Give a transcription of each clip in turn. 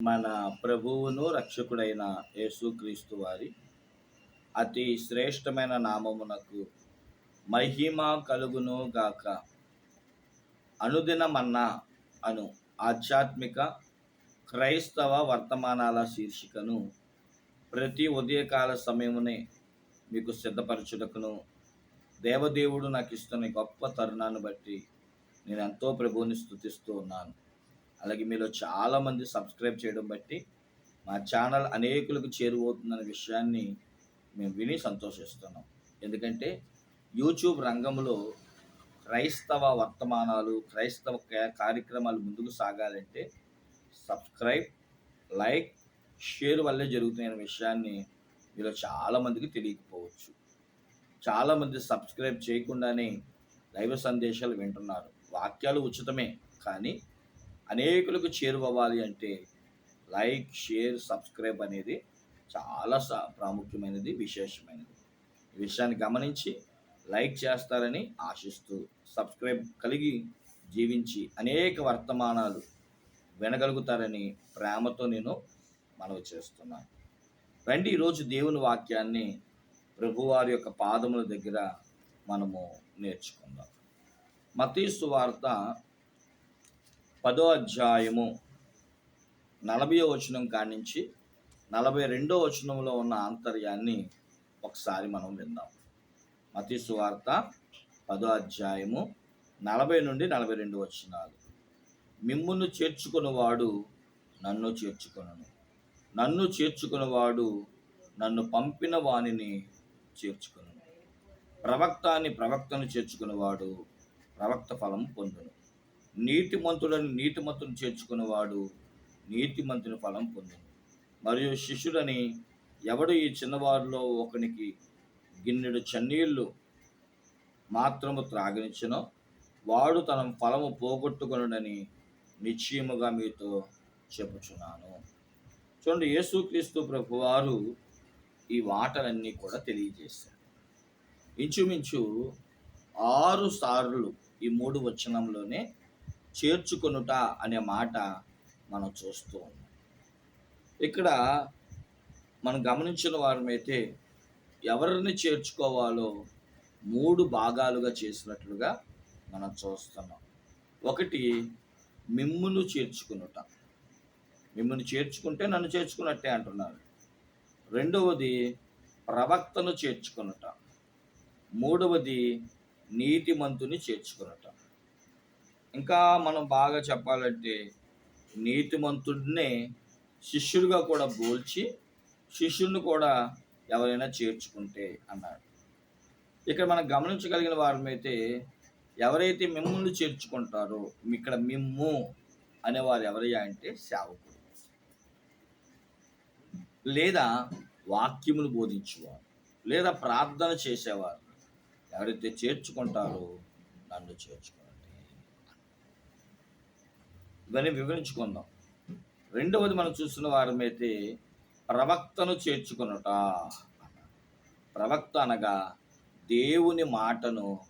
మన ప్రభువును రక్షకుడైన యేసుక్రీస్తు వారి అతి శ్రేష్టమైన నామమునకు మహిమ కలుగును గాక. అనుదినమన్నా అను ఆధ్యాత్మిక క్రైస్తవ వర్తమానాల శీర్షికను ప్రతి ఉదయకాల సమయమునే మీకు సిద్ధపరచుటకును దేవదేవుడు నాకు ఇస్తున్న గొప్ప తరుణాన్ని బట్టి నేను ఎంతో ప్రభువుని స్థుతిస్తూ ఉన్నాను. అలాగే మీలో చాలామంది సబ్స్క్రైబ్ చేయడం బట్టి మా ఛానల్ అనేకులకు చేరువవుతుందనే విషయాన్ని మేము విని సంతోషిస్తున్నాం. ఎందుకంటే యూట్యూబ్ రంగంలో క్రైస్తవ వర్తమానాలు క్రైస్తవ కార్యక్రమాలు ముందుకు సాగాలంటే సబ్స్క్రైబ్ లైక్ షేర్ వల్లే జరుగుతున్న విషయాన్ని మీలో చాలామందికి తెలియకపోవచ్చు. చాలామంది సబ్స్క్రైబ్ చేయకుండానే దైవ సందేశాలు వింటున్నారు. వాక్యాలు ఉచితమే కానీ అనేకులకు చేరువవ్వాలి అంటే లైక్ షేర్ సబ్స్క్రైబ్ అనేది చాలా స- ప్రాముఖ్యమైనది విశేషమైనది. ఈ విషయాన్ని గమనించి లైక్ చేస్తారని ఆశిస్తూ సబ్స్క్రైబ్ కలిగి జీవించి అనేక వర్తమానాలు వినగలుగుతారని ప్రేమతో నేను మనవి చేస్తున్నాను రండి ఈరోజు దేవుని వాక్యాన్ని ప్రభువారి యొక్క పాదముల దగ్గర మనము నేర్చుకుందాం. మతీసు వార్త పదో అధ్యాయము నలభై వచనం కానించి నలభై రెండో వచనంలో ఉన్న ఆంతర్యాన్ని ఒకసారి మనం విందాం. మతి సువార్త పదో అధ్యాయము నలభై నుండి నలభై రెండు వచనాలు. మిమ్మును చేర్చుకున్నవాడు నన్ను చేర్చుకొనను. నన్ను చేర్చుకున్నవాడు నన్ను పంపిన వానిని చేర్చుకును ప్రవక్త అని ప్రవక్తను చేర్చుకున్నవాడు ప్రవక్త ఫలం పొందును. నీతిమంతుడని నీతిమంతుని చేర్చుకునేవాడు నీతిమంతుని ఫలం పొందును. మరియు శిష్యుడని ఎవడు ఈ చిన్నవారిలో ఒకనికి గిన్నెడు చన్నీళ్ళు మాత్రము త్రాగనిచ్చినో వాడు తన ఫలము పోగొట్టుకునుడని నిశ్చయముగా మీతో చెప్పుచున్నాను. చూడండి యేసుక్రీస్తు ప్రభువారు ఈ మాటలన్నీ కూడా తెలియజేశారు. ఇంచుమించు ఆరు సార్లు ఈ మూడు వచనంలోనే చేర్చుకొనుట అనే మాట మనం చూస్తూ ఉన్నాం. ఇక్కడ మనం గమనించిన వారమైతే ఎవరిని చేర్చుకోవాలో మూడు భాగాలుగా చేసినట్లుగా మనం చూస్తున్నాం. ఒకటి మిమ్మును చేర్చుకునుట. మిమ్మల్ని చేర్చుకుంటే నన్ను చేర్చుకున్నట్టే అంటున్నారు. రెండవది ప్రవక్తను చేర్చుకునుట. మూడవది నీతిమంతుని చేర్చుకునుట. ఇంకా మనం బాగా చెప్పాలంటే నీతిమంతుడినే శిష్యుడిగా కూడా పోల్చి శిష్యుడిని కూడా ఎవరైనా చేర్చుకుంటే అన్నాడు. ఇక్కడ మనం గమనించగలిగిన వారమైతే ఎవరైతే మిమ్మల్ని చేర్చుకుంటారో ఇక్కడ మిమ్ము అనేవారు ఎవరయ్యా అంటే సేవకుడు. లేదా వాక్యములు బోధించేవారు. లేదా ప్రార్థన చేసేవారు. ఎవరైతే చేర్చుకుంటారో నన్ను చేర్చుకుంటారు. ఇవన్నీ వివరించుకుందాం. రెండవది మనం చూస్తున్న వారమైతే ప్రవక్తను చేర్చుకునుట. ప్రవక్త అనగా దేవుని మాటను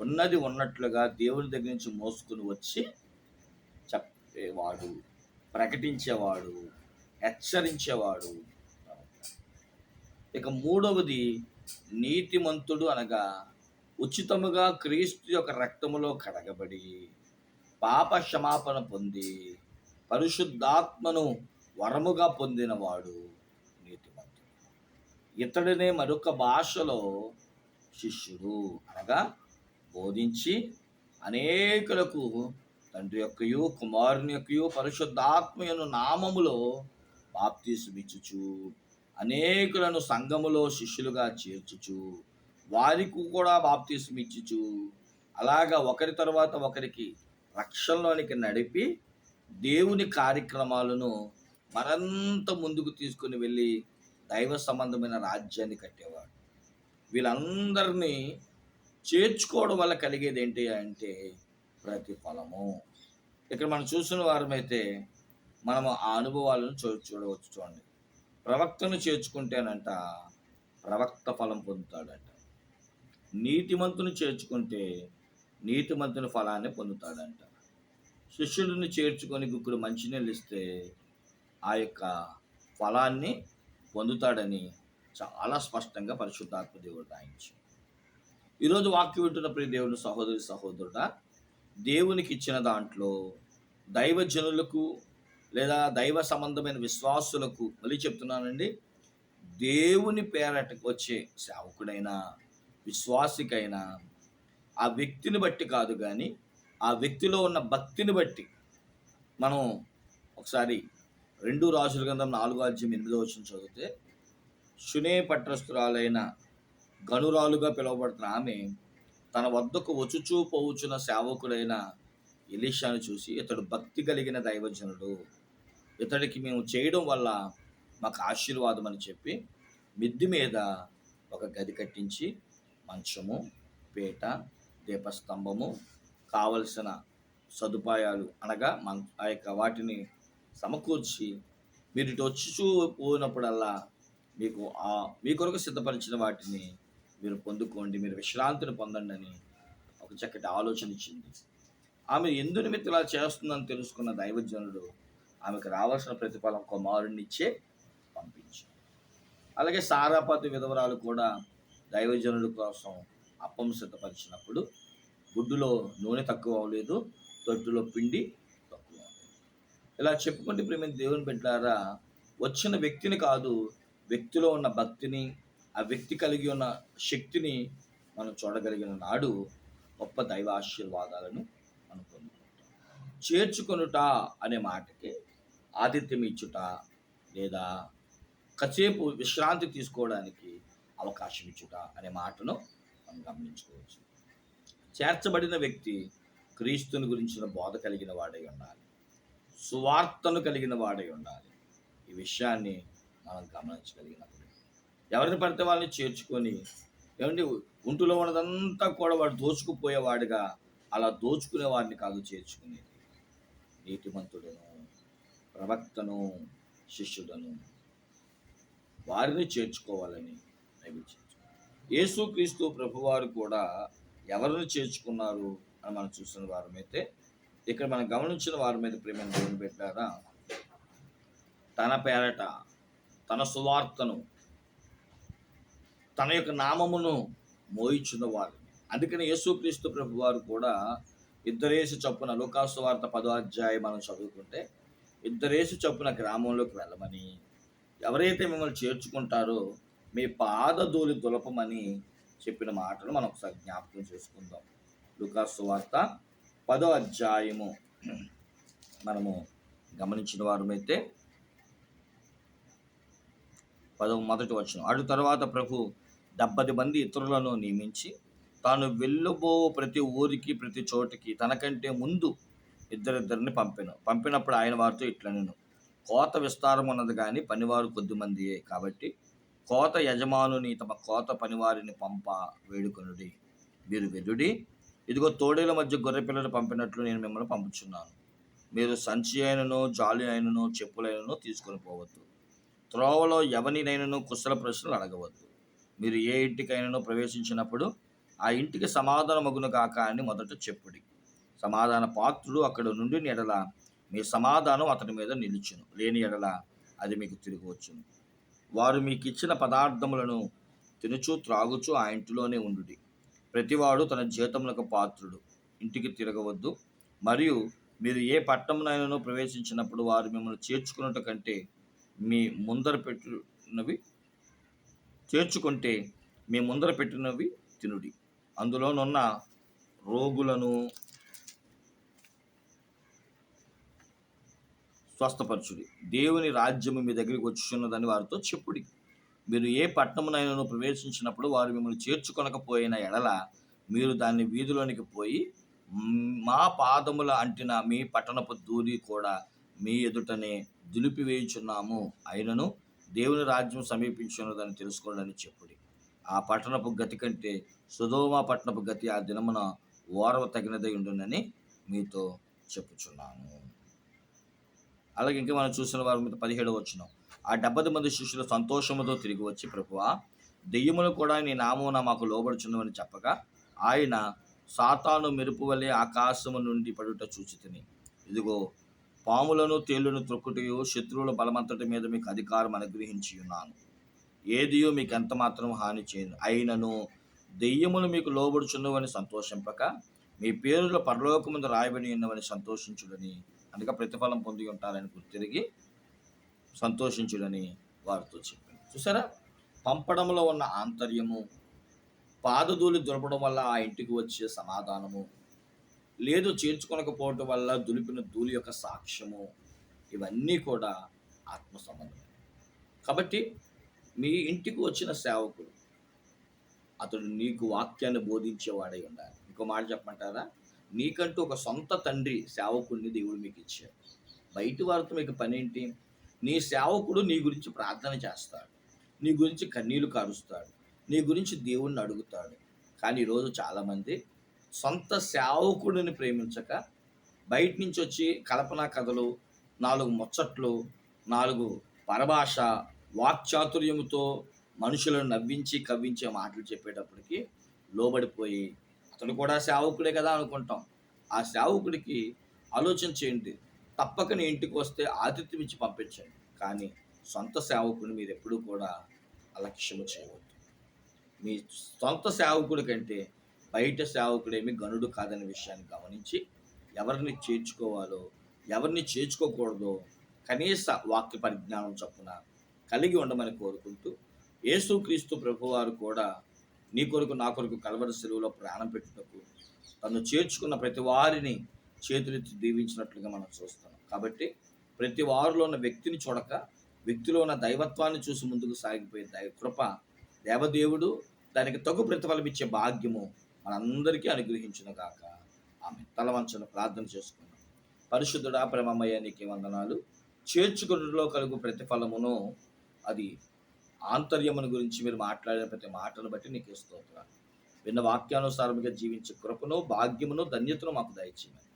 ఉన్నది ఉన్నట్లుగా దేవుని దగ్గర నుంచి మోసుకుని వచ్చి చెప్పేవాడు ప్రకటించేవాడు హెచ్చరించేవాడు. ఇక మూడవది నీతిమంతుడు అనగా ఉచితముగా క్రీస్తు యొక్క రక్తములో కడగబడి పాప క్షమాపణ పొంది పరిశుద్ధాత్మను వరముగా పొందినవాడు నీతిమంతుడు. ఇతడినే మరొక భాషలో శిష్యుడు అనగా బోధించి అనేకులకు తండ్రి యొక్కయు కుమారుని యొక్కయు పరిశుద్ధాత్మయను నామములో బాప్తీసుమిచ్చుచు అనేకులను సంఘములో శిష్యులుగా చేర్చుచు వారికి కూడా బాప్తీసుమిచ్చుచు అలాగా ఒకరి తర్వాత ఒకరికి రక్షణలోనికి నడిపి దేవుని కార్యక్రమాలను మరంత ముందుకు తీసుకుని వెళ్ళి దైవ సంబంధమైన రాజ్యాన్ని కట్టేవాడు. వీళ్ళందరినీ చేర్చుకోవడం వల్ల కలిగేది ఏంటి అంటే ప్రతిఫలము. ఇక్కడ మనం చూసిన వారమైతే మనము ఆ అనుభవాలను చూ చూడవచ్చు చూడండి. ప్రవక్తను చేర్చుకుంటేనంట ప్రవక్త ఫలం పొందుతాడంట. నీతిమంతుని చేర్చుకుంటే నీతిమంతుని ఫలాన్ని పొందుతాడంట. శిష్యుడిని చేర్చుకొని గుక్కుడు మంచినీళ్ళు ఇస్తే ఆ యొక్క ఫలాన్ని పొందుతాడని చాలా స్పష్టంగా పరిశుద్ధాత్మ దేవుడు రాయించి ఈరోజు వాక్యం వింటున్న ప్రియ దేవుని సహోదరి సహోదరుడా దేవునికి ఇచ్చిన దాంట్లో దైవజనులకు లేదా దైవ సంబంధమైన విశ్వాసులకు మళ్ళీ చెప్తున్నానండి దేవుని పేరటకు వచ్చే సేవకుడైనా విశ్వాసికైనా ఆ వ్యక్తిని బట్టి కాదు కానీ ఆ వ్యక్తిలో ఉన్న భక్తిని బట్టి మనం ఒకసారి రెండు రాజుల గ్రంథం నాలుగో అధ్యయం ఎనిమిదో వచ్చిన చదివితే శునే పట్రస్తురాలైన గనురాలుగా పిలువబడుతున్న ఆమె తన వద్దకు వచ్చుచూ పోవుచున్న సేవకుడైన ఎలీషాను చూసి ఇతడు భక్తి కలిగిన దైవజనుడు. ఇతడికి మేము చేయడం వల్ల మాకు ఆశీర్వాదం అని చెప్పి మిద్ది మీద ఒక గది కట్టించి మంచము పీట దీపస్తంభము కావలసిన సదుపాయాలు అనగా మన ఆ యొక్క వాటిని సమకూర్చి మీరు ఇటు వచ్చి పోయినప్పుడల్లా మీకు ఆ మీ కొరకు సిద్ధపరిచిన వాటిని మీరు పొందుకోండి మీరు విశ్రాంతిని పొందండి అని ఒక చక్కటి ఆలోచన ఇచ్చింది. ఆమె ఎందు నిమిత్తం ఇలా చేస్తుందని తెలుసుకున్న దైవజనుడు ఆమెకు రావాల్సిన ప్రతిఫలం కుమారుడిని ఇచ్చే పంపించాడు. అలాగే సారాపతి విధవరాలు కూడా దైవజనుడి కోసం అప్పం సిద్ధపరిచినప్పుడు గుడ్డులో నూనె తక్కువ అవ్వలేదు తొట్టులో పిండి తక్కువ ఇలా చెప్పుకుంటే ప్రేమ దేవుని పెట్టారా వచ్చిన వ్యక్తిని కాదు వ్యక్తిలో ఉన్న భక్తిని ఆ వ్యక్తి కలిగి ఉన్న శక్తిని మనం చూడగలిగిన నాడు గొప్ప దైవ ఆశీర్వాదాలను మనం పొందుకుంటాం. చేర్చుకొనుట అనే మాటకి ఆతిథ్యం ఇచ్చుట లేదా కాసేపు విశ్రాంతి తీసుకోవడానికి అవకాశం ఇచ్చుట అనే మాటను మనం గమనించుకోవచ్చు. చేర్చబడిన వ్యక్తి క్రీస్తుని గురించిన బోధ కలిగిన వాడై ఉండాలి. సువార్తను కలిగిన వాడై ఉండాలి. ఈ విషయాన్ని మనం గమనించగలిగినప్పుడు ఎవరిని పడితే వాళ్ళని చేర్చుకొని ఏమండి ఒంటిలో ఉన్నదంతా కూడా వాడు దోచుకుపోయేవాడిగా అలా దోచుకునే వాడిని కాదు చేర్చుకునేది. నీతిమంతుడను ప్రవక్తను శిష్యుడను వారిని చేర్చుకోవాలని నైవేద్యం యేసుక్రీస్తు ప్రభువారు కూడా ఎవరిని చేర్చుకున్నారు అని మనం చూస్తున్న వారమైతే ఇక్కడ మనం గమనించిన వారి మీద ప్రేమను దేవుని పెట్టారా తన పేరట తన సువార్తను తన యొక్క నామమును మోయిచున్న వారు అందుకని యేసుక్రీస్తు ప్రభు వారు కూడా ఇద్దరేసి చొప్పున లోకాసు వార్త పదో అధ్యాయం మనం చదువుకుంటే ఇద్దరేసి చొప్పున గ్రామంలోకి వెళ్ళమని ఎవరైతే మిమ్మల్ని చేర్చుకుంటారో మీ పాదధూళి దులపమని చెప్పిన మాటలు మనం ఒకసారి జ్ఞాపకం చేసుకుందాం. లుకాసు వార్త పదో అధ్యాయము. మనము గమనించిన వారమైతే పదవ మొదటి వచ్చిన అటు తర్వాత ప్రభు డెబ్బది మంది ఇతరులను నియమించి తాను వెళ్ళబో ప్రతి ఊరికి ప్రతి చోటికి తనకంటే ముందు ఇద్దరిద్దరిని పంపాను. పంపినప్పుడు ఆయన వారితో ఇట్లా నేను కోత విస్తారం ఉన్నది కానీ పనివారు కొద్దిమందియే. కాబట్టి కోత యజమానుని తమ కోత పనివారిని పంప వేడుకొనుడి. మీరు వెదుడి. ఇదిగో తోడేల మధ్య గొర్రె పిల్లలు పంపినట్లు నేను మిమ్మల్ని పంపుచున్నాను. మీరు సంచి అయినను జాలి అయినను చెప్పులైనను తీసుకొని పోవద్దు. త్రోవలో ఎవరినైనను కుశల ప్రశ్నలు అడగవద్దు. మీరు ఏ ఇంటికైనానో ప్రవేశించినప్పుడు ఆ ఇంటికి సమాధాన మగును కాక అని మొదట చెప్పుడి. సమాధాన పాత్రుడు అక్కడ నుండి ఎడల మీ సమాధానం అతని మీద నిలిచును. లేని ఎడల అది మీకు తిరిగి వచ్చును. వారు మీకు ఇచ్చిన పదార్థములను తినుచు త్రాగుచు ఆ ఇంటిలోనే ఉండుడి. ప్రతివాడు తన జీతములకు పాత్రుడు. ఇంటికి తిరగవద్దు. మరియు మీరు ఏ పట్టణమునైనాను ప్రవేశించినప్పుడు వారు మిమ్మల్ని చేర్చుకున్నట్టు కంటే మీ ముందర పెట్టినవి చేర్చుకుంటే మీ ముందర పెట్టినవి తినుడి. అందులోనున్న రోగులను స్వస్థపరచుడి. దేవుని రాజ్యము మీ దగ్గరికి వచ్చున్నదని వారితో చెప్పుడి. మీరు ఏ పట్టణమునైనా ప్రవేశించినప్పుడు వారు మిమ్మల్ని చేర్చుకొనకపోయిన ఎడల మీరు దాన్ని వీధిలోనికి పోయి మా పాదముల అంటిన మీ పట్టణపు దూరి కూడా మీ ఎదుటనే దులిపివేయుచున్నాము. అయినను దేవుని రాజ్యం సమీపించున్నదని తెలుసుకోవాలని చెప్పుడి. ఆ పట్టణపు గతి కంటే సుధోమ పట్టణపు గతి ఆ దినమున ఓరవ తగినదై ఉండునని మీతో చెప్పుచున్నాను అలాగే ఇంకా మనం చూసిన వారి మీద పదిహేడు వచ్చిన ఆ డెబ్బది మంది శిష్యులు సంతోషముతో తిరిగి వచ్చి ప్రభువా దెయ్యములు కూడా నీ నామమున మాకు లోబడుచున్నవని చెప్పగా ఆయన సాతాను మెరుపు వలె ఆకాశము నుండి పడుట చూచి తిని ఇదిగో పాములను తేళ్ళను త్రొక్కుటయో శత్రువుల బలమంతటి మీద మీకు అధికారం అనుగ్రహించి ఉన్నాను. ఏదియో మీకు ఎంత మాత్రం హాని చేయను. అయినను దెయ్యములు మీకు లోబడుచున్నవని సంతోషింపక మీ పేరులో పరలోకముందు రాయబడి ఉన్నవని సంతోషించుడని అనగా ప్రతిఫలం పొంది ఉంటారని తిరిగి సంతోషించుడని వారితో చెప్పాడు చూసారా? పంపడంలో ఉన్న ఆంతర్యము పాదధూళి దులపడం వల్ల ఆ ఇంటికి వచ్చే సమాధానము లేదు చేర్చుకొనకపోవటం వల్ల దులిపిన ధూళి యొక్క సాక్ష్యము ఇవన్నీ కూడా ఆత్మ సంబంధం కాబట్టి మీ ఇంటికి వచ్చిన సేవకుడు అతడు నీకు వాక్యాన్ని బోధించేవాడై ఉండాలి. ఇంకో మాట చెప్పమంటారా? నీకంటూ ఒక సొంత తండ్రి సేవకుడిని దేవుడు మీకు ఇచ్చాడు. బయటి వారితో మీకు పని ఏంటి నీ సేవకుడు నీ గురించి ప్రార్థన చేస్తాడు. నీ గురించి కన్నీళ్ళు కారుస్తాడు. నీ గురించి దేవుణ్ణి అడుగుతాడు. కానీ ఈరోజు చాలామంది సొంత సేవకుడిని ప్రేమించక బయట నుంచి వచ్చి కల్పనా కథలు నాలుగు ముచ్చట్లు నాలుగు పరభాష వాక్చాతుర్యముతో మనుషులను నవ్వించి కవ్వించే మాటలు చెప్పేటప్పటికి లోబడిపోయి అతను కూడా సేవకుడే కదా అనుకుంటాం. ఆ సేవకుడికి ఆలోచన చేయండి. తప్పక నీ ఇంటికి వస్తే ఆతిథ్యం ఇచ్చి పంపించండి. కానీ సొంత సేవకుని మీరు ఎప్పుడూ కూడా అలక్ష్యము చేయవద్దు. మీ సొంత సేవకుడి కంటే బయట సేవకుడేమి గనుడు కాదనే విషయాన్ని గమనించి ఎవరిని చేర్చుకోవాలో ఎవరిని చేర్చుకోకూడదో కనీస వాక్య పరిజ్ఞానం చొప్పున కలిగి ఉండమని కోరుకుంటూ యేసుక్రీస్తు ప్రభువారు కూడా నీ కొరకు నా కొరకు కలవరి సెలవులో ప్రాణం పెట్టుటకు తను చేర్చుకున్న ప్రతి వారిని చేతులెత్తి దీవించినట్లుగా మనం చూస్తున్నాం. కాబట్టి ప్రతి వారిలో ఉన్న వ్యక్తిని చూడక వ్యక్తిలో ఉన్న దైవత్వాన్ని చూసి ముందుకు సాగిపోయే దైవ కృప దేవదేవుడు దానికి తగు ప్రతిఫలం ఇచ్చే భాగ్యము మనందరికీ అనుగ్రహించిన గాక. ఆమె తలవంచన ప్రార్థన చేసుకున్నాం పరిశుద్ధుడా ప్రేమమయ్య నీకే వందనాలు. చేర్చుకున్నలో కలుగు ప్రతిఫలమును అది ఆంతర్యమును గురించి మీరు మాట్లాడిన ప్రతి మాటను బట్టి నీకు స్తోత్రాలు. విన్న వాక్యానుసారముగా జీవించే కృపను భాగ్యమును ధన్యతను మాకు దయచేయమని.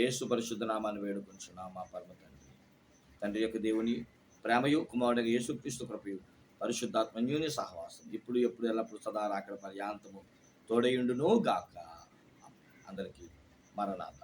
ఏసు పరిశుద్ధ నామాన్ని వేడుకుంటున్నాం మా పరమ తండ్రి. తండ్రి యొక్క దేవుని ప్రేమయు కుమారుడు యేసుక్రీస్తు కృపయు పరిశుద్ధాత్మన్యుని సహవాసం. ఇప్పుడు ఎప్పుడు ఎల్లప్పుడు సదా రాకడ పర్యాంతము తోడయుండును గాక. అందరికీ మరణాత.